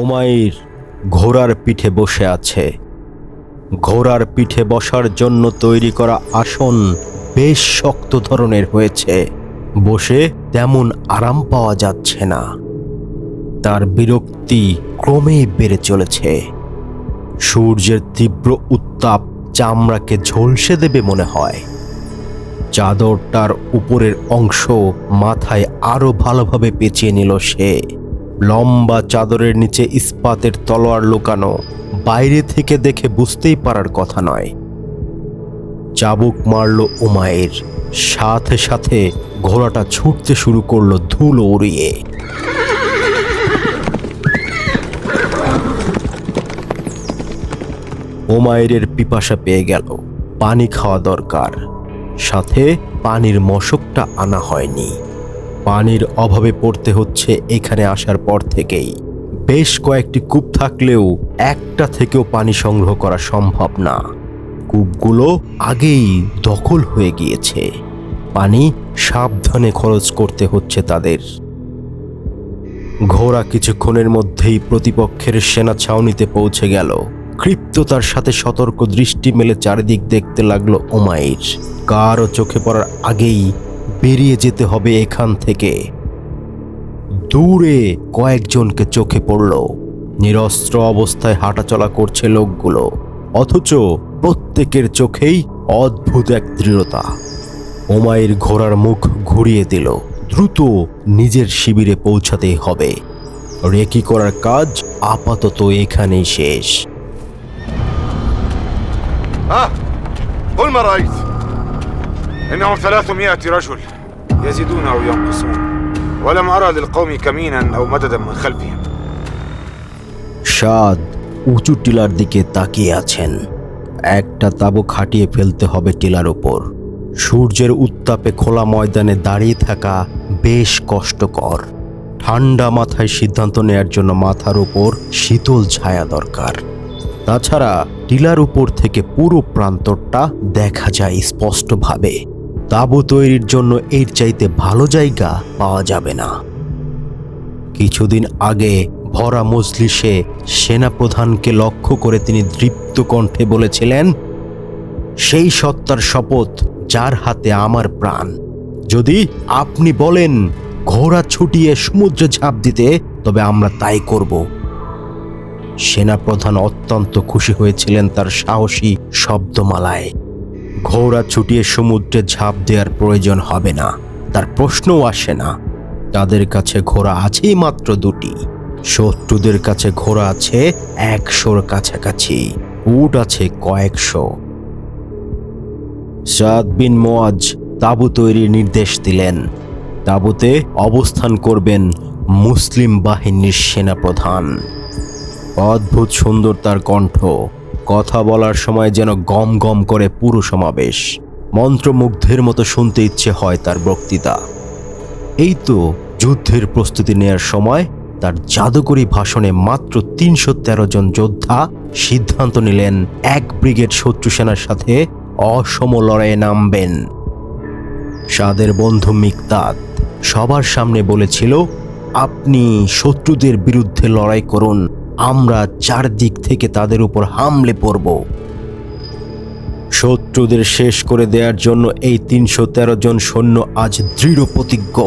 ওমাইর ঘোড়ার পিঠে বসে আছে। ঘোড়ার পিঠে বসার জন্য তৈরি করা আসন বেশ শক্ত ধরনের হয়েছে। বসে তেমন আরাম পাওয়া যাচ্ছে না। তার বিরক্তি ক্রমেই বেড়ে চলেছে। সূর্যের তীব্র উত্তাপ চামড়াকে ঝলসে দেবে মনে হয়। চাদরটার উপরের অংশ মাথায় আরও ভালোভাবে পেঁচিয়ে নিল সে। লম্বা চাদরের নিচে ইস্পাতের তলোয়ার লুকানো, বাইরে থেকে দেখে বুঝতেই পারার কথা নয়। চাবুক মারল উমায়ের সাথে সাথে ঘোড়াটা ছুটতে শুরু করল ধুলো উড়িয়ে। ওমায়ের পিপাসা পেয়ে গেল, পানি খাওয়া দরকার, সাথে পানির মশকটা আনা হয়নি। পানির অভাবে পড়তে হচ্ছে এখানে আসার পর থেকেই। বেশ কয়েকটি কূপ থাকলেও একটা থেকেও পানি সংগ্রহ করা সম্ভব না। কূপগুলো আগেই দখল হয়ে গিয়েছে। পানি সাবধানে খরচ করতে হচ্ছে তাদের। ঘোড়া কিছুক্ষণের মধ্যেই প্রতিপক্ষের সেনা ছাউনিতে পৌঁছে গেল। ক্ষিপ্ততার সাথে সতর্ক দৃষ্টি মেলে চারিদিক দেখতে লাগল ওমাইর কারও চোখে পড়ার আগেই বেরিয়ে যেতে হবে এখান থেকে। দূরে কয়েকজনকে চোখে পড়ল। নিরস্ত্র অবস্থায় হাঁটাচলা করছে লোকগুলো, অথচ প্রত্যেকের চোখেই অদ্ভুত এক দৃঢ়তা। ওমায়ের ঘোড়ার মুখ ঘুরিয়ে দিল, দ্রুত নিজের শিবিরে পৌঁছাতে হবে। রেকি করার কাজ আপাতত এখানেই শেষ। আহ إنهم ثلاثمائة رجل يزيدون أو ينقصون ولم أرى للقوم كمينا أو مددا من خلفهم সাদ উঁচু টিলার দিকে তাকিয়ে আছেন একটা তাবু খাটিয়ে ফেলতে হবে টিলার উপর সূর্যের উত্তাপে খোলা ময়দানে দাঁড়িয়ে থাকা বেশ কষ্টকর ঠান্ডা মাথায় সিদ্ধান্ত নেয়ার জন্য মাথার উপর শীতল ছায়া দরকার তাছাড়া টিলার উপর থেকে পুরো প্রান্তরটা দেখা যায় স্পষ্টভাবে তাঁবু তৈরির জন্য এর চাইতে ভালো জায়গা পাওয়া যাবে না। কিছুদিন আগে ভরা মজলিসে সেনাপ্রধানকে লক্ষ্য করে তিনি দৃপ্ত কণ্ঠে বলেছিলেন, সেই সত্তার শপথ যার হাতে আমার প্রাণ। যদি আপনি বলেন, ঘোড়া ছুটিয়ে সমুদ্রে ঝাঁপ দিতে, তবে আমরা তাই করব। সেনাপ্রধান অত্যন্ত খুশি হয়েছিলেন তার সাহসী শব্দমালায়। ঘোড়া ছুটিয়ে সমুদ্রে ঝাঁপ দেওয়ার প্রয়োজন হবে না। তার প্রশ্নও আসে না। তাদের কাছে ঘোড়া আছেই মাত্র দুটি। শত্রুদের কাছে ঘোড়া আছে একশোর কাছাকাছি। উট আছে কয়েকশো। সাদ বিন মোয়াজ তাবু তৈরির নির্দেশ দিলেন। তাবুতে অবস্থান করবেন মুসলিম বাহিনীর সেনাপ্রধান। অদ্ভুত সুন্দর তার কণ্ঠ। কথা বলার সময় যেন গম গম করে পুরো সমাবেশ। মন্ত্রমুগ্ধের মতো শুনতে ইচ্ছে হয় তার বক্তৃতা। এই তো যুদ্ধের প্রস্তুতি নেয়ার সময় তার জাদুকরী ভাষণে মাত্র তিনশো তেরো জন যোদ্ধা সিদ্ধান্ত নিলেন এক ব্রিগেড শত্রু সেনার সাথে অসম লড়াইয়ে নামবেন। সাদের বন্ধু মিকতাদ সবার সামনে বলেছিল, আপনি শত্রুদের বিরুদ্ধে লড়াই করুন আমরা চারদিক থেকে তাদের উপর হামলে পড়ব শত্রুদের শেষ করে দেওয়ার জন্য এই তিনশো তেরো জন সৈন্য আজ দৃঢ় প্রতিজ্ঞ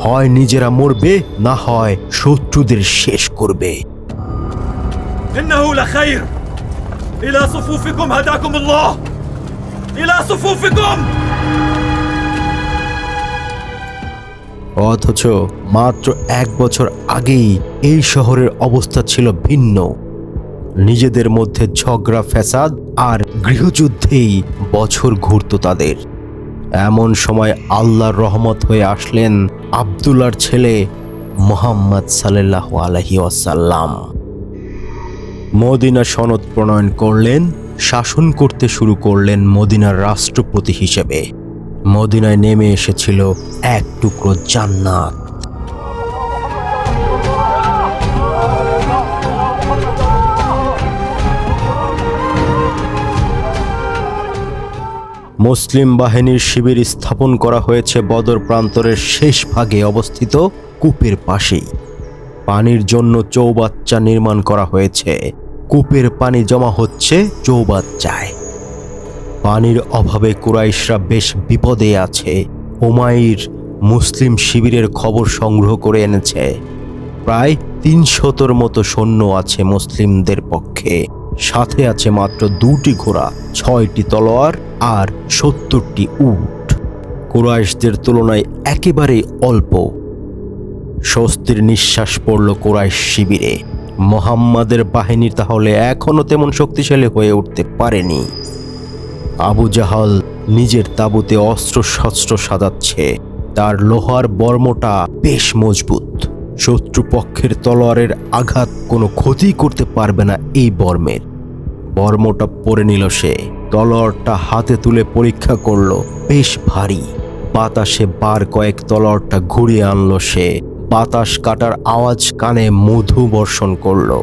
হয় নিজেরা মরবে না হয় শত্রুদের শেষ করবে إنه لخير إلى صفوفكم هداكم الله إلى صفوفكم অথচ মাত্র এক বছর আগেই এই শহরের অবস্থা ছিল ভিন্ন। নিজেদের মধ্যে ঝগড়া, ফ্যাসাদ আর গৃহযুদ্ধেই বছর ঘুরত তাদের। এমন সময় আল্লাহর রহমত হয়ে আসলেন আবদুল্লার ছেলে মোহাম্মদ সাল্লাহ আলহি ওয়াসাল্লাম। মদিনা সনদ প্রণয়ন করলেন, শাসন করতে শুরু করলেন মদিনার রাষ্ট্রপতি হিসেবে। মদিনায় নেমে এসেছিল এক টুকরো জান্নাত। মুসলিম বাহিনীর শিবির স্থাপন করা হয়েছে বদর প্রান্তরের শেষ ভাগে অবস্থিত কূপের পাশেই। পানির জন্য চৌবাচ্চা নির্মাণ করা হয়েছে। কূপের পানি জমা হচ্ছে চৌবাচ্চায়। পানির অভাবে কুরাইশরা বেশ বিপদে আছে। ওমাইর মুসলিম শিবিরের খবর সংগ্রহ করে এনেছে। প্রায় তিনশতর মতো সৈন্য আছে মুসলিমদের পক্ষে। সাথে আছে মাত্র দুটি ঘোড়া, ছয়টি তলোয়ার আর সত্তরটি উট। কুরাইশদের তুলনায় একেবারেই অল্প। স্বস্তির নিঃশ্বাস পড়ল কুরাইশ শিবিরে। মোহাম্মদের বাহিনী তাহলে এখনও তেমন শক্তিশালী হয়ে উঠতে পারেনি। আবু জাহাল নিজের তাঁবুতে অস্ত্র শস্ত্র সাজাচ্ছে। তার লোহার বর্মটা বেশ মজবুত। শত্রুপক্ষের তলোয়ারের আঘাত কোনো ক্ষতি করতে পারবে না এই বর্মের। বর্মটা পরে নিল সে। তলোয়ারটা হাতে তুলে পরীক্ষা করল। বেশ ভারী। বাতাসে বার কয়েক তলোয়ারটা ঘুরিয়ে আনলো সে। বাতাস কাটার আওয়াজ কানে মধু বর্ষণ করল।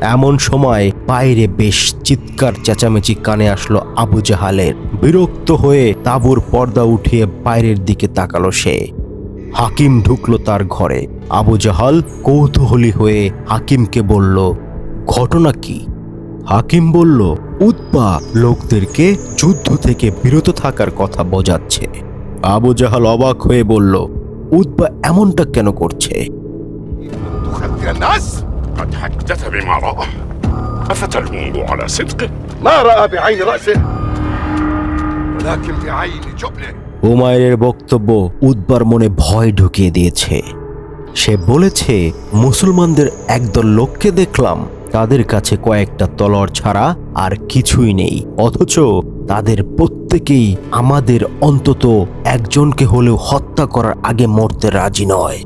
এমন সময় বাইরে বেশ চিৎকার, চেঁচামেচি কানে আসলো আবু জাহালের বিরক্ত হয়ে তাঁবুর পর্দা উঠিয়ে বাইরের দিকে তাকালো সে হাকিম ঢুকলো তার ঘরে আবু জাহাল কৌতূহলী হয়ে হাকিমকে বলল ঘটনা কি হাকিম বলল উৎপা লোকদেরকে যুদ্ধ থেকে বিরত থাকার কথা বোঝাচ্ছে আবু জাহাল অবাক হয়ে বলল উৎপা এমনটা কেন করছে تخدر الناس قد حدث بما رأى أفتلومه على صدقه ما رأى بعين رأسه ولكن بعين جبنه উমায়ের বক্তব্য উদ্বার মনে ভয় ঢুকিয়ে দিয়েছে সে বলেছে মুসলমানদের একদল লোককে দেখলাম তাদের কাছে কয়েকটা তলোয়ার ছাড়া আর কিছুই নেই অথচ তাদের প্রত্যেকেই আমাদের অন্তত একজনকে হলেও হত্যা করার আগে মরতে রাজি নয়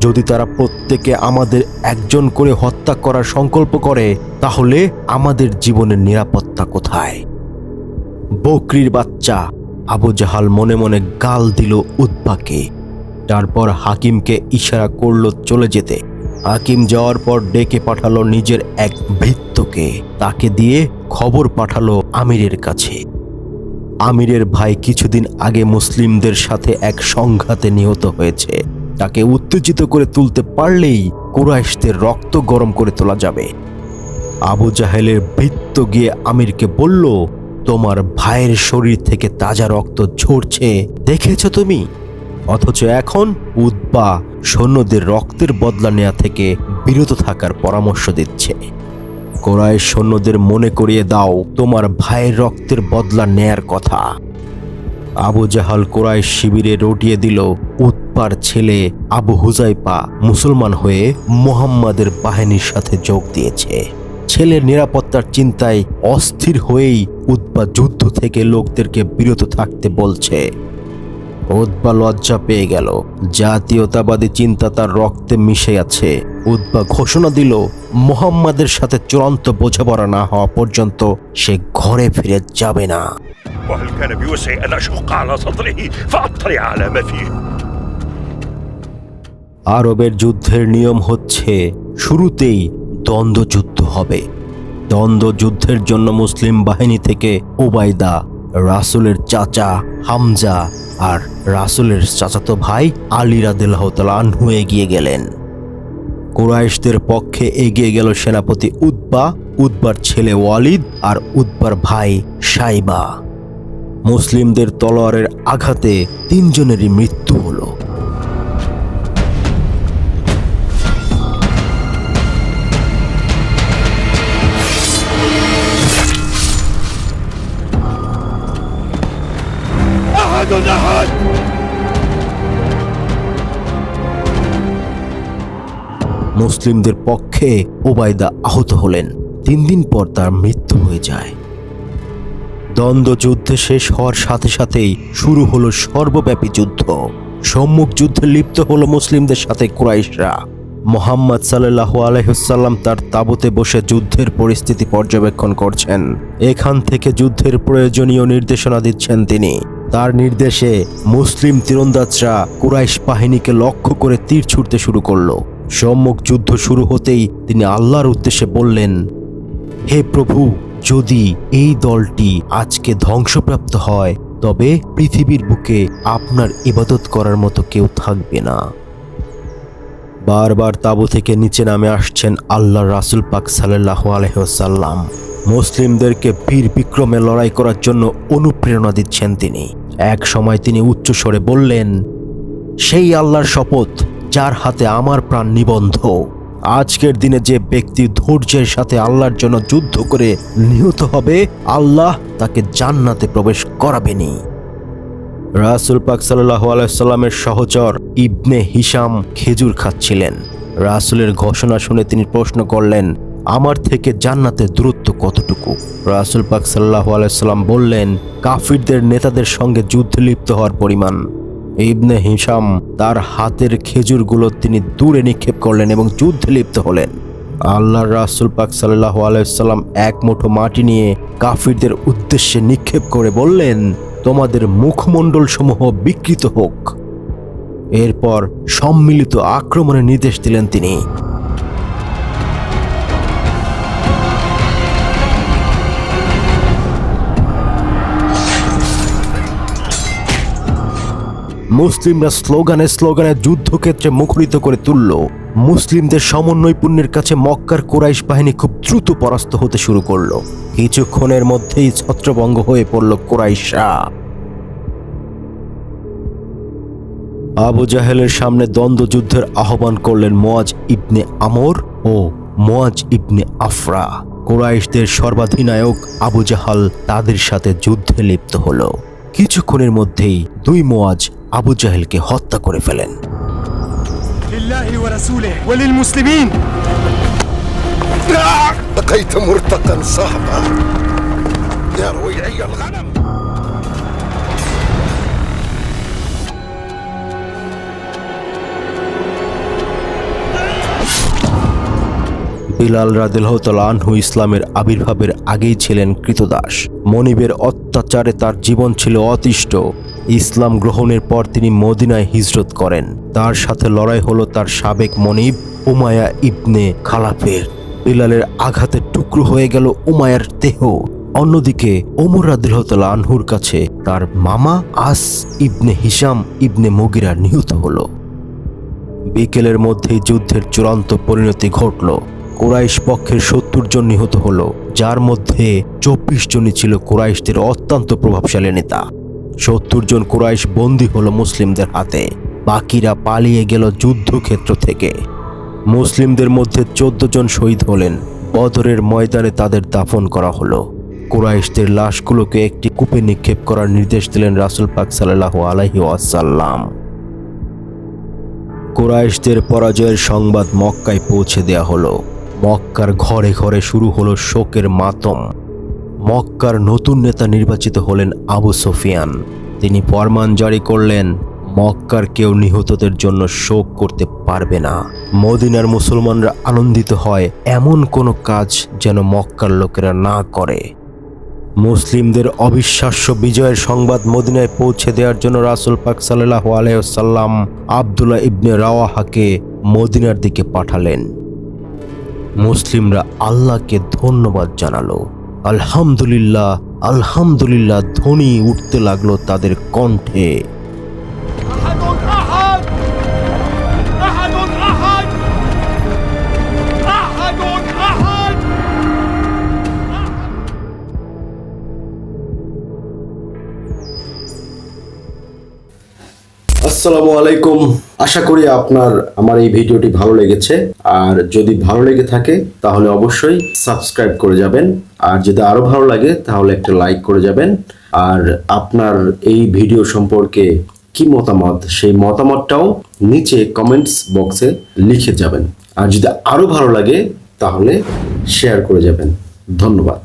যদি তারা প্রত্যেকে আমাদের একজন করে হত্যা করার সংকল্প করে, তাহলে আমাদের জীবনের নিরাপত্তা কোথায়? বকরির বাচ্চা আবু জাহাল মনে মনে গাল দিল উদ্বাকে। তারপর হাকিমকে ইশারা করল চলে যেতে। হাকিম যাওয়ার পর ডেকে পাঠালো নিজের এক ভৃত্যকে। তাকে দিয়ে খবর পাঠালো আমিরের কাছে। আমিরের ভাই কিছুদিন আগে মুসলিমদের সাথে এক সংঘাতে নিহত হয়েছে। তাকে উত্তেজিত করে তুলতে পারলেই কুরাইশদের রক্ত গরম করে তোলা যাবে। আবু জাহেলের বৃত্ত গিয়ে আমিরকে বলল, তোমার ভাইয়ের শরীর থেকে তাজা রক্ত ঝরছে, দেখেছ তুমি? অথচ এখন উদ্বা সৈন্যদের রক্তের বদলা নেয়া থেকে বিরত থাকার পরামর্শ দিচ্ছে। কোরআশ সৈন্যদের মনে করিয়ে দাও, তোমার ভাইয়ের রক্তের বদলা নেয়ার কথা। আবু জাহাল কোরআশ শিবিরে রটিয়ে দিল উৎপার ছেলে আবু হুজাইপা মুসলমান হয়ে মোহাম্মদের বাহিনীর সাথে যোগ দিয়েছে ছেলের নিরাপত্তার চিন্তায় অস্থির হয়েই উৎপা যুদ্ধ থেকে লোকদেরকে বিরত থাকতে বলছে উদ্বা লজ্জা পেয়ে গেল জাতীয়তাবাদী চিন্তা তার রক্তে মিশে আছে উদ্বা ঘোষণা দিল মোহাম্মদের সাথে চূড়ান্ত বোঝাপড়া না হওয়া পর্যন্ত সে ঘরে ফিরে যাবে না وهل كان بوسعي أن أشق على صدره فأطلع على ما فيه আরবের যুদ্ধের নিয়ম হচ্ছে, শুরুতেই দ্বন্দ্বযুদ্ধ হবে। দ্বন্দ্বযুদ্ধের জন্য মুসলিম বাহিনী থেকে ওবায়দা, রাসুলের চাচা হামজা আর রাসুলের চাচাতো ভাই আলী রাদিল্লাহ হয়ে এগিয়ে গেলেন। কুরাইশদের পক্ষে এগিয়ে গেল সেনাপতি উদ্বা উদ্বার ছেলে ওয়ালিদ আর উদ্বার ভাই সাইবা। মুসলিমদের তলোয়ারের আঘাতে তিনজনেরই মৃত্যু হলো। মুসলিমদের পক্ষে ওবায়দা আহত হলেন। তিন দিন পর তার মৃত্যু হয়ে যায়। দ্বন্দ্বযুদ্ধ শেষ হওয়ার সাথে সাথেই শুরু হলো সর্বব্যাপী যুদ্ধ। সম্মুখ যুদ্ধে লিপ্ত হলো মুসলিমদের সাথে কুরাইশরা। মোহাম্মদ সাল্লাহ আলহ্লাম তার তাঁবুতে বসে যুদ্ধের পরিস্থিতি পর্যবেক্ষণ করছেন। এখান থেকে যুদ্ধের প্রয়োজনীয় নির্দেশনা দিচ্ছেন তিনি। তার নির্দেশে মুসলিম তীরন্দাজরা কুরাইশ বাহিনীকে লক্ষ্য করে তীর ছুটতে শুরু করল। সম্মুখ যুদ্ধ শুরু হতেই তিনি আল্লাহর উদ্দেশ্যে বললেন, হে প্রভু, যদি এই দলটি আজকে ধ্বংসপ্রাপ্ত হয়, তবে পৃথিবীর বুকে আপনার ইবাদত করার মতো কেউ থাকবে না। বারবার তাবু থেকে নিচে নামে আসছেন আল্লাহ রাসুল পাক সাল্লাহ আলহ্লাম মুসলিমদেরকে বীর বিক্রমে লড়াই করার জন্য অনুপ্রেরণা দিচ্ছেন তিনি। এক সময় তিনি উচ্চস্বরে বললেন, সেই আল্লাহর শপথ যার হাতে আমার প্রাণ নিবন্ধ। আজকের দিনে যে ব্যক্তি ধৈর্যের সাথে আল্লাহর জন্য যুদ্ধ করে নিহত হবে, আল্লাহ তাকে জান্নাতে প্রবেশ করাবেনি রাসুল পাক সাল্লাহ আলাইসাল্লামের সহচর ইবনে হিসাম খেজুর খাচ্ছিলেন। রাসুলের ঘোষণা শুনে তিনি প্রশ্ন করলেন, আমার থেকে জান্নাতের দূরত্ব কতটুকু? রাসুল পাক সাল্লাহ আলাইসাল্লাম বললেন, কাফিরদের নেতাদের সঙ্গে যুদ্ধে লিপ্ত হওয়ার পরিমাণ। ইবনে হিসাম তার হাতের খেজুরগুলো তিনি দূরে নিক্ষেপ করলেন এবং যুদ্ধে লিপ্ত হলেন। আল্লাহর রাসুল পাক সাল্লাহ আলাইসাল্লাম এক মুঠো মাটি নিয়ে কাফিরদের উদ্দেশ্যে নিক্ষেপ করে বললেন, তোমাদের মুখমণ্ডল সমূহ বিকৃত হোক। এরপর সম্মিলিত আক্রমণের নির্দেশ দিলেন তিনি। মুসলিমরা স্লোগানে স্লোগানে যুদ্ধক্ষেত্রে মুখরিত করে তুলল। মুসলিমদের সমন্বয়পূর্ণের কাছে মক্কার কোরাইশ বাহিনী খুব দ্রুত পরাস্ত হতে শুরু করল। কিছুক্ষণের মধ্যেই ছত্রভঙ্গ হয়ে পড়ল কোরাইশা আবু জাহেলের সামনে দ্বন্দ্বযুদ্ধের আহ্বান করলেন মোয়াজ ইবনে আমর ও মোয়াজ ইবনে আফরা। কোরাইশদের সর্বাধিনায়ক আবু জাহাল তাদের সাথে যুদ্ধে লিপ্ত হল। কিছুক্ষণের মধ্যেই দুই মোয়াজ আবু জাহেলকে হত্যা করে ফেলেন। বিলাল রাদেলহতলানহু ইসলামের আবির্ভাবের আগেই ছিলেন কৃতদাস। মনিবের অত্যাচারে তার জীবন ছিল অতিষ্ঠ। ইসলাম গ্রহণের পর তিনি মদিনায় হিজরত করেন। তার সাথে লড়াই হলো তার সাবেক মনিব উমায়া ইবনে খালাফের। বিলালের আঘাতে টুকরো হয়ে গেল উমায়ার দেহ। অন্যদিকে ওমর রাদিল্লাহতাল আনহুর কাছে তার মামা আস ইবনে হিসাম ইবনে মগিরা নিহত হলো। বিকেলের মধ্যেই যুদ্ধের চূড়ান্ত পরিণতি ঘটল। কোরাইশ পক্ষের সত্তর জন নিহত হলো, যার মধ্যে চব্বিশ জনই ছিল কোরাইশদের অত্যন্ত প্রভাবশালী নেতা। সত্তর জন কোরাইশ বন্দী হলো মুসলিমদের হাতে। বাকিরা পালিয়ে গেল যুদ্ধক্ষেত্র থেকে। মুসলিমদের মধ্যে চোদ্দ জন শহীদ হলেন। বদরের ময়দানে তাদের দাফন করা হলো। কোরাইশদের লাশগুলোকে একটি কূপে নিক্ষেপ করার নির্দেশ দিলেন রাসুল পাক সাল্লাহ আলাহি ওয়াসাল্লাম। কোরাইশদের পরাজয়ের সংবাদ মক্কায় পৌঁছে দেয়া হলো। মক্কার ঘরে ঘরে শুরু হলো শোকের মাতম। মক্কার নতুন নেতা নির্বাচিত হলেন আবু সোফিয়ান। তিনি ফরমান জারি করলেন, মক্কার কেউ নিহতদের জন্য শোক করতে পারবে না। মদিনার মুসলমানরা আনন্দিত হয়, এমন কোনো কাজ যেন মক্কার লোকেরা না করে। মুসলিমদের অবিশ্বাস্য বিজয়ের সংবাদ মদিনায় পৌঁছে দেওয়ার জন্য রাসুল পাক সাল্লাহ আলাইসাল্লাম আবদুল্লাহ ইবনে রাওয়াহাকে মদিনার দিকে পাঠালেন। মুসলিমরা আল্লাহকে ধন্যবাদ জানালো। আলহামদুলিল্লাহ আলহামদুলিল্লাহ ধ্বনি উঠতে লাগল তাদের কণ্ঠে। আসসালামু আলাইকুম। আশা করি আপনার, আমার এই ভিডিওটি ভালো লেগেছে। আর যদি ভালো লেগে থাকে, তাহলে অবশ্যই সাবস্ক্রাইব করে যাবেন। আর যদি আরও ভালো লাগে, তাহলে একটা লাইক করে যাবেন। আর আপনার এই ভিডিও সম্পর্কে কি মতামত, সেই মতামতটাও নিচে কমেন্টস বক্সে লিখে যাবেন। আর যদি আরও ভালো লাগে, তাহলে শেয়ার করে যাবেন। ধন্যবাদ।